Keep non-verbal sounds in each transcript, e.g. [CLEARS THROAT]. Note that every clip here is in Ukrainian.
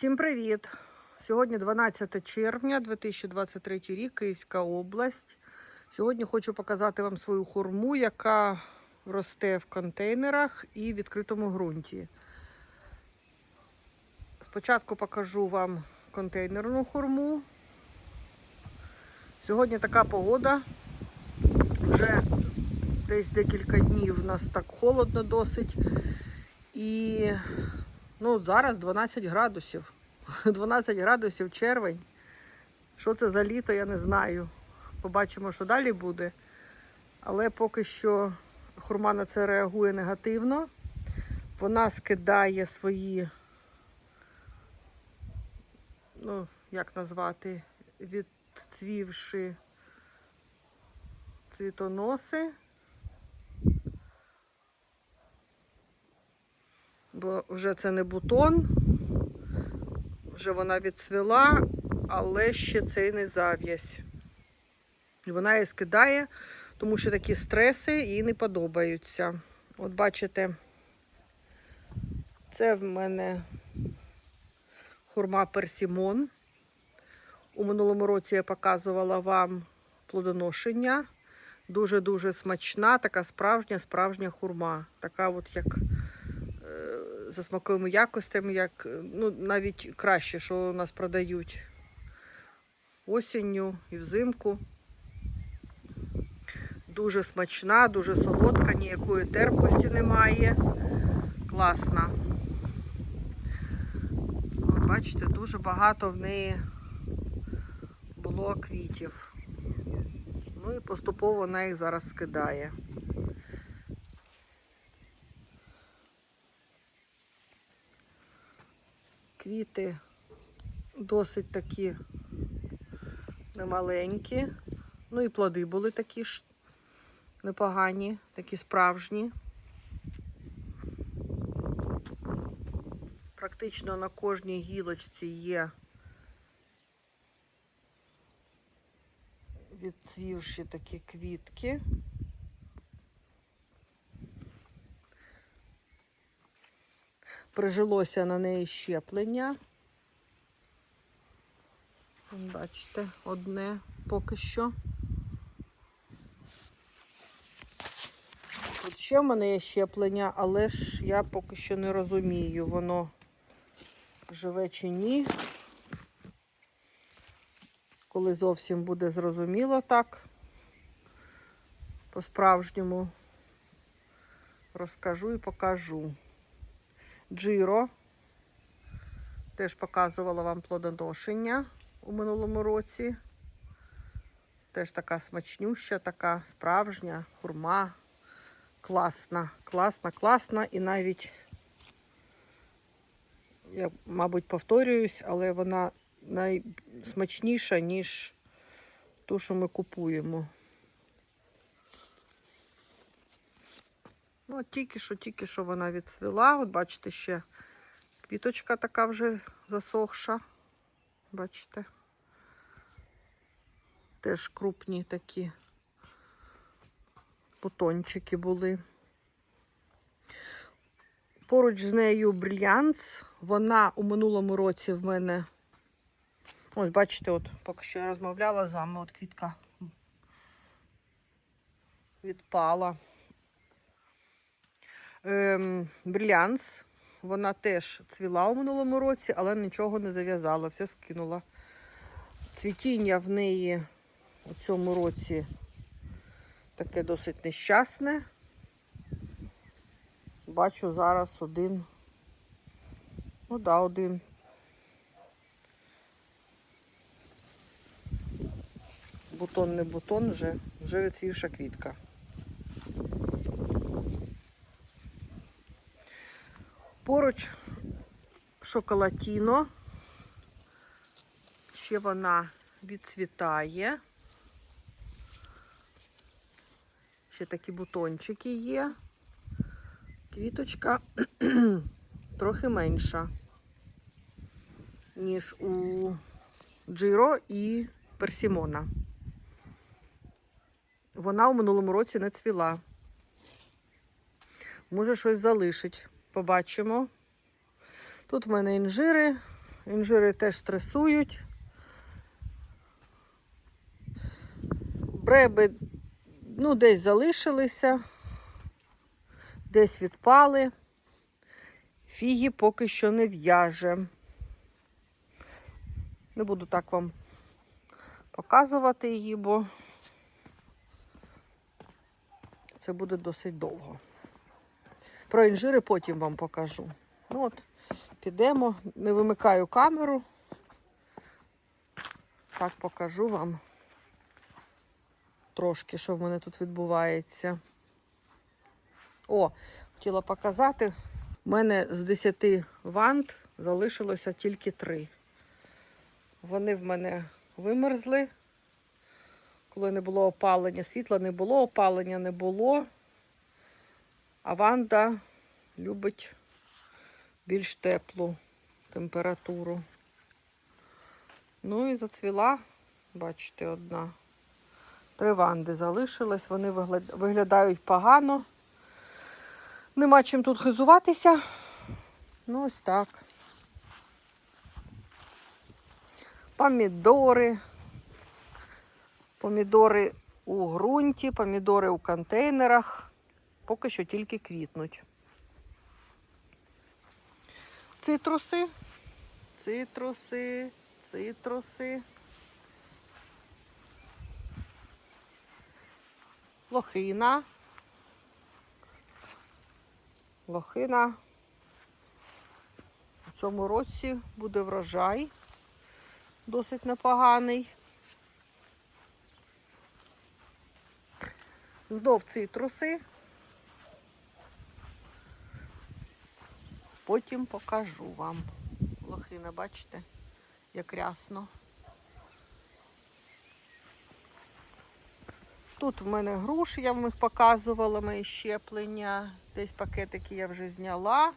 Всім привіт! Сьогодні 12 червня 2023 рік, Київська область. Сьогодні хочу показати вам свою хурму, яка росте в контейнерах і в відкритому ґрунті. Спочатку покажу вам контейнерну хурму. Сьогодні така погода. Вже десь декілька днів у нас так холодно досить. І ну, зараз 12 градусів. [LAUGHS] 12 градусів червень. Що це за літо, я не знаю. Побачимо, що далі буде. Але поки що хурма на це реагує негативно. Вона скидає свої, ну, як назвати, відцвівши цвітоноси. Бо вже це не бутон, вже вона відцвіла, але ще це й не зав'язь. І вона її скидає, тому що такі стреси їй не подобаються. От бачите, це в мене хурма персімон. У минулому році я показувала вам плодоношення. Дуже-дуже смачна, така справжня, справжня хурма. Така от як за смаковими якостями, як ну, навіть краще, що у нас продають осінню і взимку. Дуже смачна, дуже солодка, ніякої терпкості немає. Класна. От бачите, дуже багато в неї було квітів. Ну і поступово вона їх зараз скидає. Квіти досить такі немаленькі. Ну і плоди були такі ж непогані, такі справжні. Практично на кожній гілочці є відцвівші такі квітки. Прижилося на неї щеплення. Бачите, одне поки що. Тут ще в мене є щеплення, але ж я поки що не розумію, воно живе чи ні. Коли зовсім буде зрозуміло так, по-справжньому розкажу і покажу. Джиро. Теж показувала вам плодоношення у минулому році. Теж така смачнюща, така справжня хурма. Класна, класна, класна. І навіть, я, мабуть, повторююсь, але вона найсмачніша, ніж ту, що ми купуємо. Ну, тільки що, тільки що вона відцвіла. От бачите, ще квіточка така вже засохша. Бачите? Теж крупні такі бутончики були. Поруч з нею брильянс. Вона у минулому році в мене. Ось, бачите, от поки що я розмовляла з вами, от квітка відпала. Ем, бриллянс. Вона теж цвіла у минулому році, але нічого не зав'язала, все скинула. Цвітіння в неї у цьому році таке досить нещасне. Бачу зараз один. Ну да, один. Бутон не бутон, вже, вже відцвівша квітка. Поруч шоколатіно. Ще вона відцвітає. Ще такі бутончики є. Квіточка [CLEARS THROAT] трохи менша, ніж у Джиро і Персімона. Вона у минулому році не цвіла. Може щось залишить. Побачимо. Тут в мене інжири інжири теж стресують. Бреби ну, десь залишилися, десь відпали. Фігі поки що не в'яже. Не буду так вам показувати її, бо це буде досить довго. Про інжири потім вам покажу. Ну от, підемо, не вимикаю камеру. Так покажу вам трошки, що в мене тут відбувається. О, хотіла показати. У мене з 10 вант залишилося тільки 3. Вони в мене вимерзли. Коли не було опалення, світла не було, опалення не було. А ванда любить більш теплу температуру. Ну і зацвіла, бачите, одна. Три ванди залишилось, вони виглядають погано. Нема чим тут хизуватися. Ну, ось так. Помідори. Помідори у ґрунті, помідори у контейнерах. Поки що тільки квітнуть. Цитруси, цитруси, цитруси. Лохина. Лохина. У цьому році буде врожай досить непоганий. Знов цитруси. Потім покажу вам. Лохина, бачите, як рясно. Тут в мене груші, я вам їх показувала, мої щеплення. Десь пакетики я вже зняла.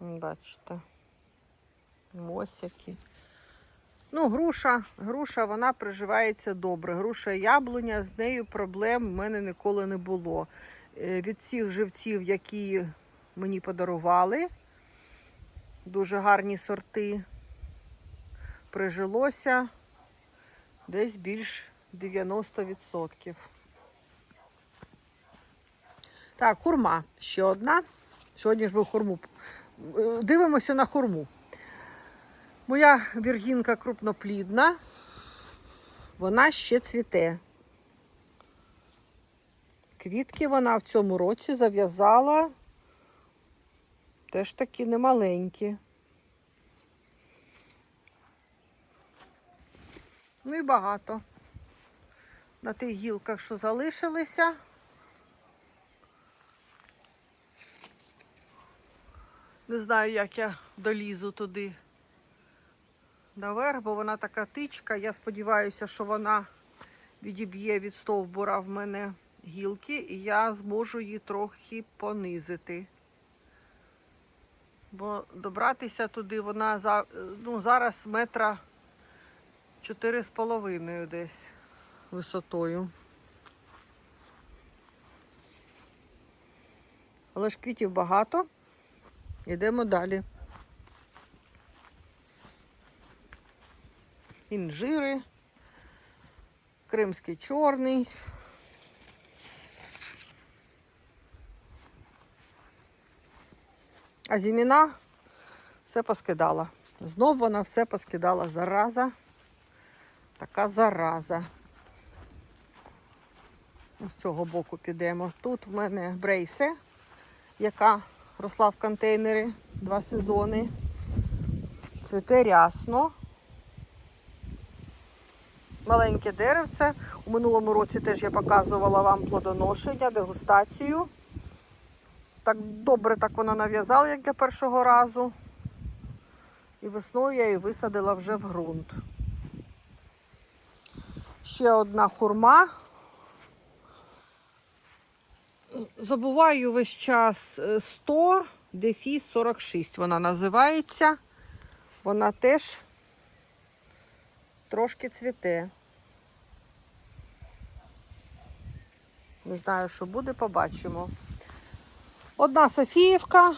Бачите. Ось. Ну, груша, груша, вона приживається добре. Груша яблуня, з нею проблем в мене ніколи не було. Е, Від всіх живців, які мені подарували, дуже гарні сорти, прижилося десь більш 90%. Так, хурма ще одна. Сьогодні ж ми хурму. Е, Дивимося на хурму. Моя віргінка крупноплідна, вона ще цвіте. Квітки вона в цьому році зав'язала теж такі немаленькі. Ну і багато. На тих гілках, що залишилися. Не знаю, як я долізу туди наверх, бо вона така тичка. Я сподіваюся, що вона відіб'є від стовбура в мене гілки, і я зможу її трохи понизити. Бо добратися туди вона ну, зараз метра чотири з половиною десь висотою. Але ж квітів багато. Йдемо далі. інжири, кримський чорний. А зіміна все поскидала. Знов вона все поскидала зараза. Така зараза. З цього боку підемо. Тут в мене брейсе, яка росла в контейнері два сезони. Цвіте рясно маленьке деревце. У минулому році теж я показувала вам плодоношення, дегустацію. Так добре так вона нав'язала, як для першого разу. І весною я її висадила вже в ґрунт. Ще одна хурма. Забуваю весь час е, 100 дефіс 46 вона називається. Вона теж трошки цвіте. Не знаю, що буде, побачимо. Одна Софіївка.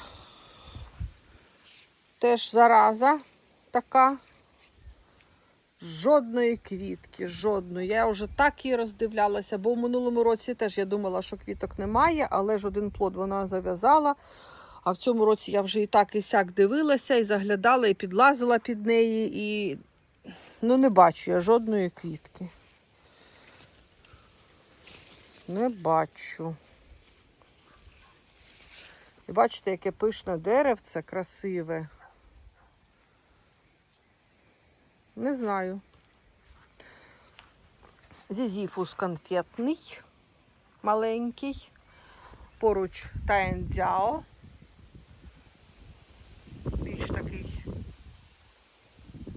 Теж зараза така. Жодної квітки, жодної. Я вже так і роздивлялася, бо в минулому році теж я думала, що квіток немає, але ж один плод вона зав'язала. А в цьому році я вже і так і сяк дивилася, і заглядала, і підлазила під неї, і ну не бачу я жодної квітки. Не бачу. І бачите, яке пишне деревце, красиве. Не знаю. Зізіфус конфетний, маленький. Поруч Таєндзяо. Більш такий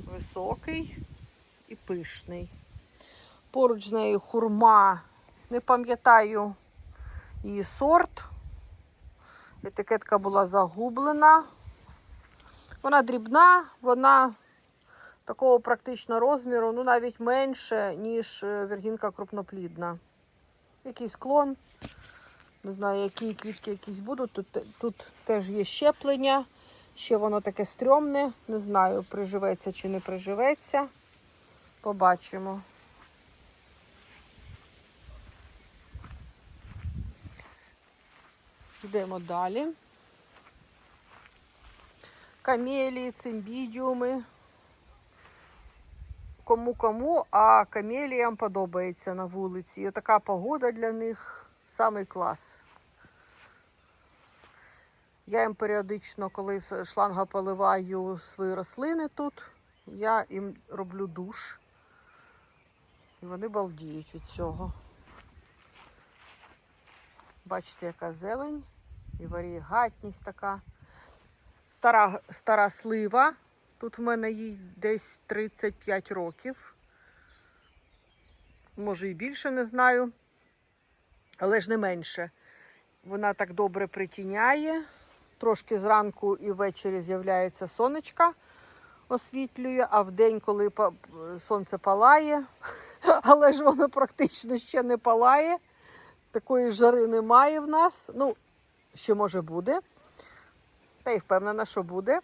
високий і пишний. Поруч з нею хурма. Не пам'ятаю її сорт. Етикетка була загублена. Вона дрібна, вона такого практично розміру, ну навіть менше, ніж е, віргінка крупноплідна. Якийсь клон. Не знаю, які квітки якісь будуть. Тут, тут теж є щеплення. Ще воно таке стрьомне. Не знаю, приживеться чи не приживеться. Побачимо. Йдемо далі. Камелії, цимбідіуми. Кому-кому, а камеліям подобається на вулиці. І така погода для них самий клас. Я їм періодично, коли шланга поливаю свої рослини тут, я їм роблю душ. І вони балдіють від цього. Бачите, яка зелень і варігатність така. Стара, стара слива. Тут в мене їй десь 35 років. Може і більше не знаю, але ж не менше. Вона так добре притіняє. Трошки зранку і ввечері з'являється сонечка, освітлює, а вдень, коли сонце палає, [LAUGHS] але ж воно практично ще не палає. Такої жари немає в нас. Ну, ще може буде. Та й впевнена, що буде.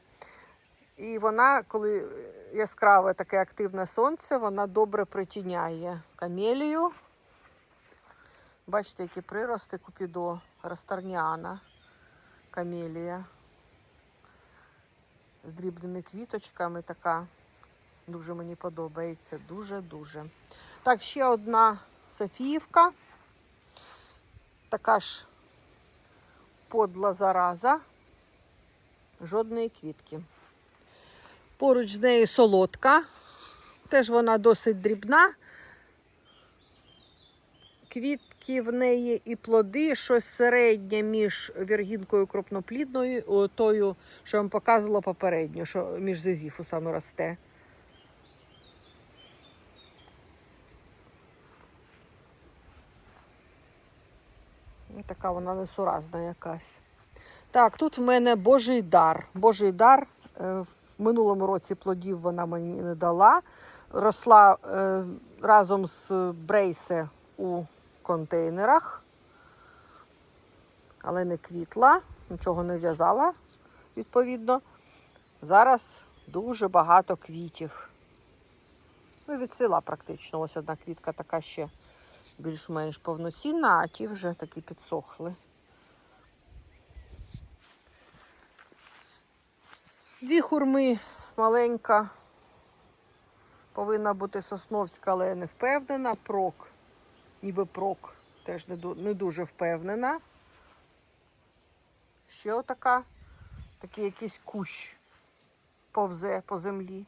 І вона, коли яскраве таке активне сонце, вона добре притіняє камелію. Бачите, які прирости купідо, растарніана, камелія. З дрібними квіточками така. Дуже мені подобається. Дуже-дуже. Так, ще одна Софіївка. Така ж подла зараза. Жодної квітки. Поруч з нею солодка. Теж вона досить дрібна. Квітки в неї і плоди, щось середнє між віргінкою крупноплідною, тою, що я вам показувала попередньо, що між зизіфусами росте. Така вона несуразна якась. Так, тут в мене Божий дар. Божий дар. е, В минулому році плодів вона мені не дала. Росла е, разом з брейсе у контейнерах, але не квітла, нічого не в'язала, відповідно. Зараз дуже багато квітів. Ну, відсила практично. Ось одна квітка така ще більш-менш повноцінна, а ті вже такі підсохли. Дві хурми маленька. Повинна бути сосновська, але не впевнена. Прок, ніби прок, теж не дуже впевнена. Ще отака, такий якийсь кущ повзе по землі.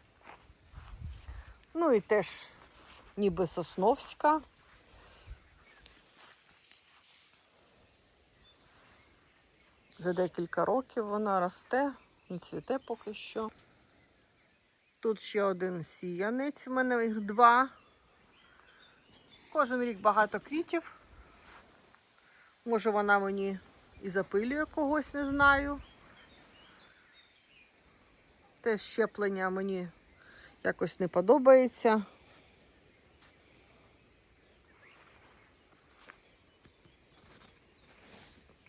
Ну і теж ніби сосновська. Вже декілька років вона росте, не цвіте поки що. Тут ще один сіянець, в мене їх два. Кожен рік багато квітів. Може вона мені і запилює когось, не знаю. Те щеплення мені якось не подобається.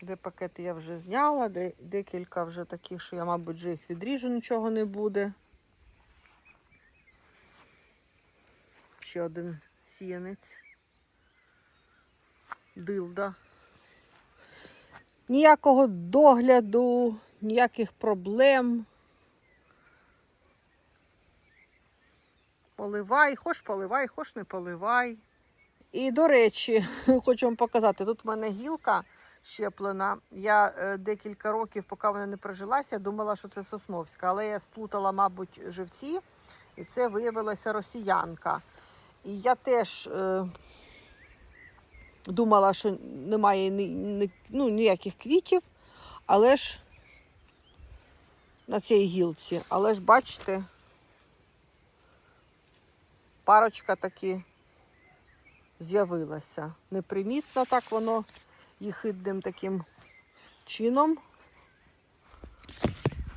Де пакети я вже зняла, де, декілька вже таких, що я, мабуть, вже їх відріжу, нічого не буде. Ще один сіянець. Дилда. Ніякого догляду, ніяких проблем. Поливай, хоч поливай, хоч не поливай. І, до речі, [LAUGHS] хочу вам показати, тут в мене гілка щеплена. Я е, декілька років, поки вона не прижилася, думала, що це сосновська, але я сплутала, мабуть, живці, і це виявилася росіянка. І я теж е, думала, що немає ні, ні, ну, ніяких квітів, але ж на цій гілці. Але ж бачите, парочка таки з'явилася. Непримітно так воно їхидним таким чином,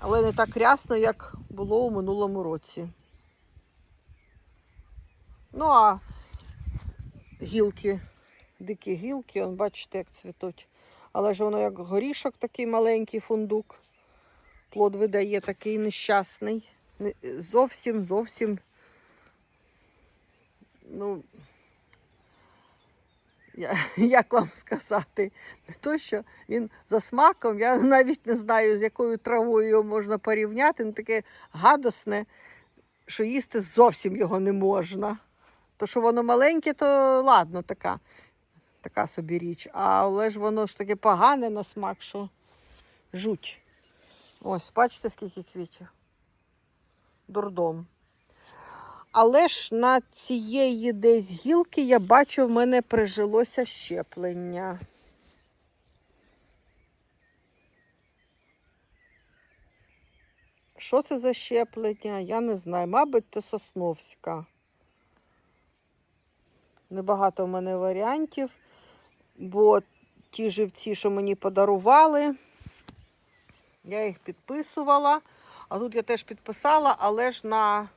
але не так рясно, як було у минулому році. Ну, а гілки, дикі гілки, он, бачите, як цвітуть. Але ж воно як горішок такий маленький фундук. Плод видає такий нещасний. Зовсім, зовсім. Ну, [LAUGHS] як вам сказати, не то, що він за смаком, я навіть не знаю, з якою травою його можна порівняти. Ну, таке гадосне, що їсти зовсім його не можна. То, що воно маленьке, то ладно, така, така собі річ. Але ж воно ж таке погане на смак, що жуть. Ось, бачите, скільки квітів. Дурдом. Але ж на цієї десь гілки я бачу, в мене прижилося щеплення. Що це за щеплення? Я не знаю. Мабуть, це Сосновська. Небагато в мене варіантів, бо ті живці, що мені подарували, я їх підписувала. А тут я теж підписала, але ж на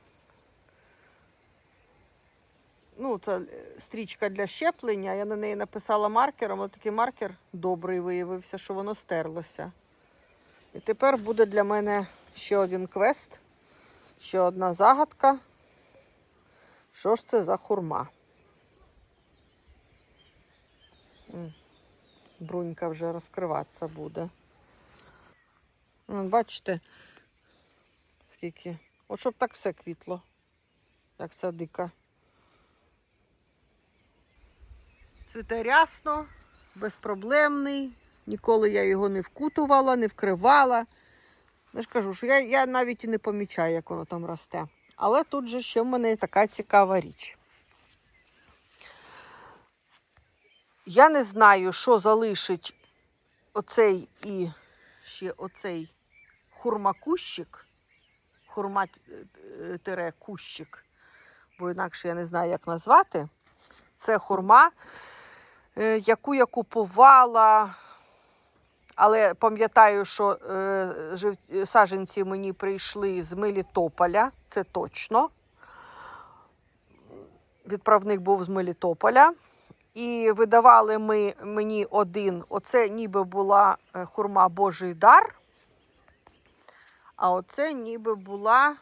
ну, це стрічка для щеплення. Я на неї написала маркером, але такий маркер добрий виявився, що воно стерлося. І тепер буде для мене ще один квест, ще одна загадка. Що ж це за хурма? Брунька вже розкриватися буде. Бачите, скільки. От щоб так все квітло, як ця дика. Цвіте рясно, безпроблемний. Ніколи я його не вкутувала, не вкривала. Я ж кажу, що я, я навіть і не помічаю, як воно там росте. Але тут же ще в мене така цікава річ. Я не знаю, що залишить оцей і ще оцей хурмакущик, хурма е, тире кущик, бо інакше я не знаю, як назвати. Це хурма, е, яку я купувала, але пам'ятаю, що е, саджанці мені прийшли з Мелітополя, це точно. Відправник був з Мелітополя. І видавали ми мені один. Оце ніби була е, хурма Божий дар. А оце ніби була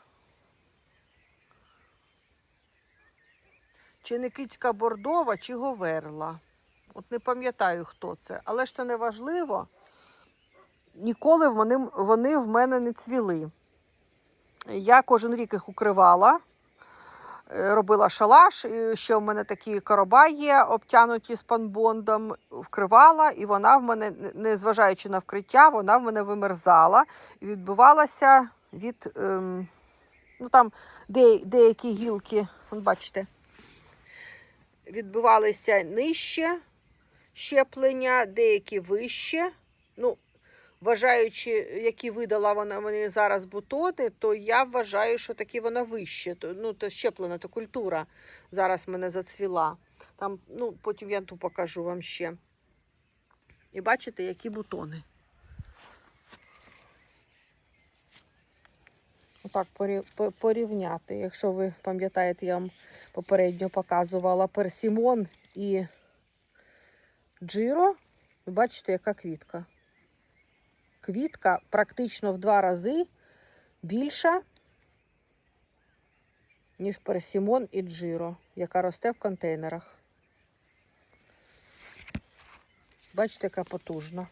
чи не кицька бордова, чи говерла. От не пам'ятаю, хто це. Але ж це не важливо. Ніколи вони, вони в мене не цвіли. Я кожен рік їх укривала, е, робила шалаш. Ще в мене такі короба є, обтянуті спанбондом, вкривала, і вона в мене, незважаючи на вкриття, вона в мене вимерзала і відбивалася від ем, ну там де, деякі гілки, бачите, відбивалися нижче щеплення, деякі вище. Ну, вважаючи, які видала вона мені зараз бутони, то я вважаю, що таки вона вище. Ну, то щеплена, то культура зараз мене зацвіла. Там, ну, потім я ту покажу вам ще. І бачите, які бутони. Отак порівняти. Якщо ви пам'ятаєте, я вам попередньо показувала персімон і джиро. Бачите, яка квітка. квітка практично в два рази більша, ніж персімон і джиро, яка росте в контейнерах. Бачите, яка потужна.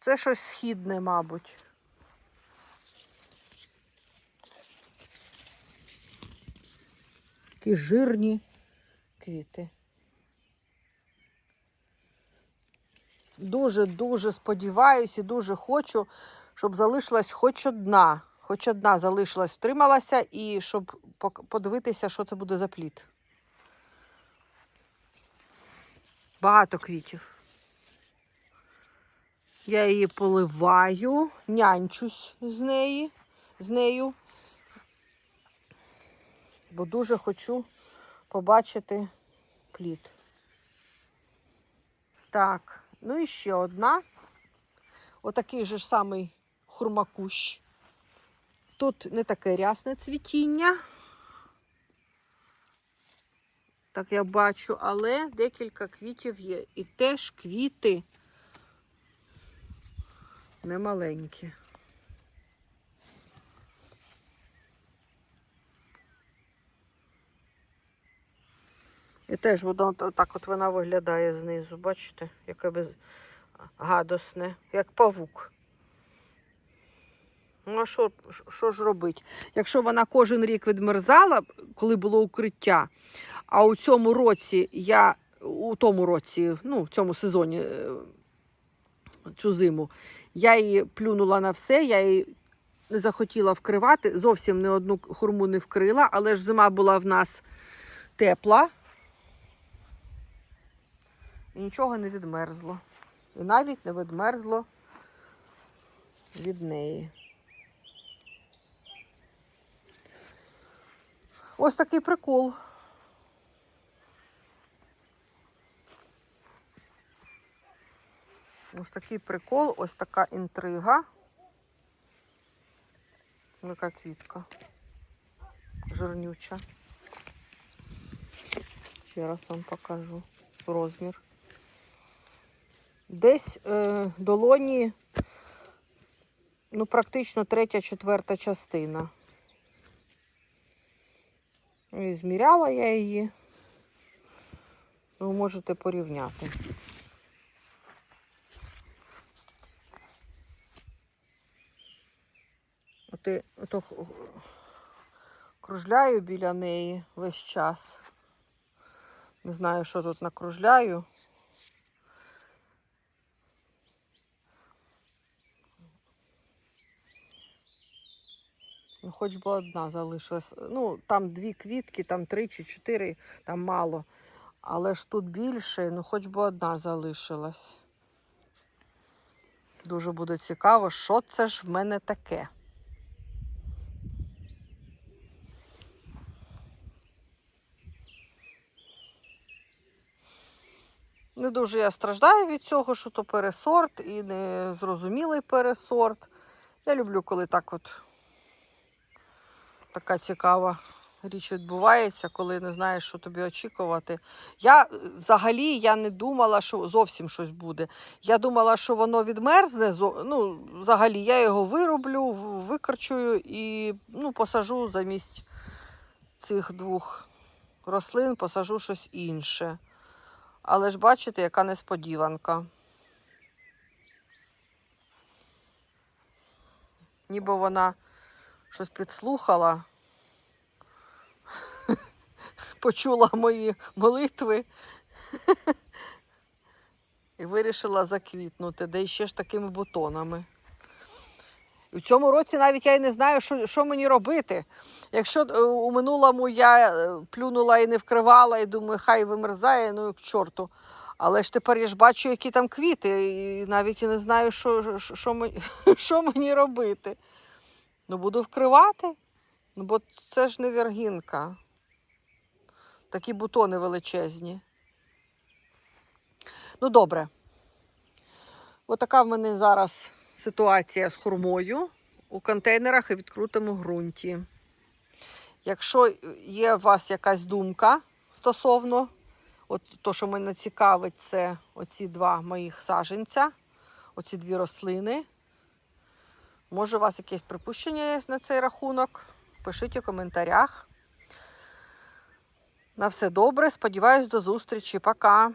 Це щось східне, мабуть. Такі жирні квіти. Дуже-дуже сподіваюся і дуже хочу, щоб залишилась хоч одна, хоч одна залишилась, втрималася, і щоб подивитися, що це буде за плід. Багато квітів. Я її поливаю, нянчусь з неї, з нею, бо дуже хочу побачити плід. Так, ну і ще одна. Отакий же ж самий хурмакущ. Тут не таке рясне цвітіння. Так я бачу, але декілька квітів є. І теж квіти немаленькі. І теж воно так от вона виглядає знизу, бачите, яке без гадосне, як павук. Ну, а що, що ж робити? Якщо вона кожен рік відмерзала, коли було укриття, а у цьому році я у тому році, ну, в цьому сезоні, е, цю зиму, я її плюнула на все, я її не захотіла вкривати, зовсім не одну хурму не вкрила, але ж зима була в нас тепла. І нічого не відмерзло. І навіть не відмерзло від неї. Ось такий прикол. Ось такий прикол, ось така інтрига. Яка квітка. Жирнюча. Ще раз вам покажу розмір. Десь е, долоні, ну, практично третя, четверта частина. І зміряла я її. Ви можете порівняти. От і- ото кружляю біля неї весь час. Не знаю, що тут накружляю. Хоч би одна залишилась. Ну, там дві квітки, там три чи чотири, там мало. Але ж тут більше, ну хоч би одна залишилась. Дуже буде цікаво, що це ж в мене таке. Не дуже я страждаю від цього, що то пересорт і незрозумілий пересорт. Я люблю, коли так от така цікава річ відбувається, коли не знаєш, що тобі очікувати. Я е, взагалі я не думала, що зовсім щось буде. Я думала, що воно відмерзне. Ну, взагалі, я його вироблю, викорчую і ну, посажу замість цих двох рослин, посажу щось інше. Але ж бачите, яка несподіванка. Ніби вона щось підслухала, почула мої молитви і вирішила заквітнути, де ще ж такими бутонами. І в цьому році навіть я й не знаю, що, що мені робити. Якщо е, у минулому я е, плюнула і не вкривала, і думаю, хай вимерзає, ну к чорту. Але ж тепер я ж бачу, які там квіти, і навіть і не знаю, що, що, що, [LAUGHS] що мені робити. Ну, буду вкривати. Ну, бо це ж не вергінка. Такі бутони величезні. Ну, добре. Отака в мене зараз ситуація з хурмою у контейнерах і відкритому ґрунті. Якщо є у вас якась думка стосовно От то, що мене цікавить, це оці два моїх саженця, оці дві рослини. Може, у вас якесь припущення є на цей рахунок? Пишіть у коментарях. На все добре. Сподіваюсь, до зустрічі. Пока.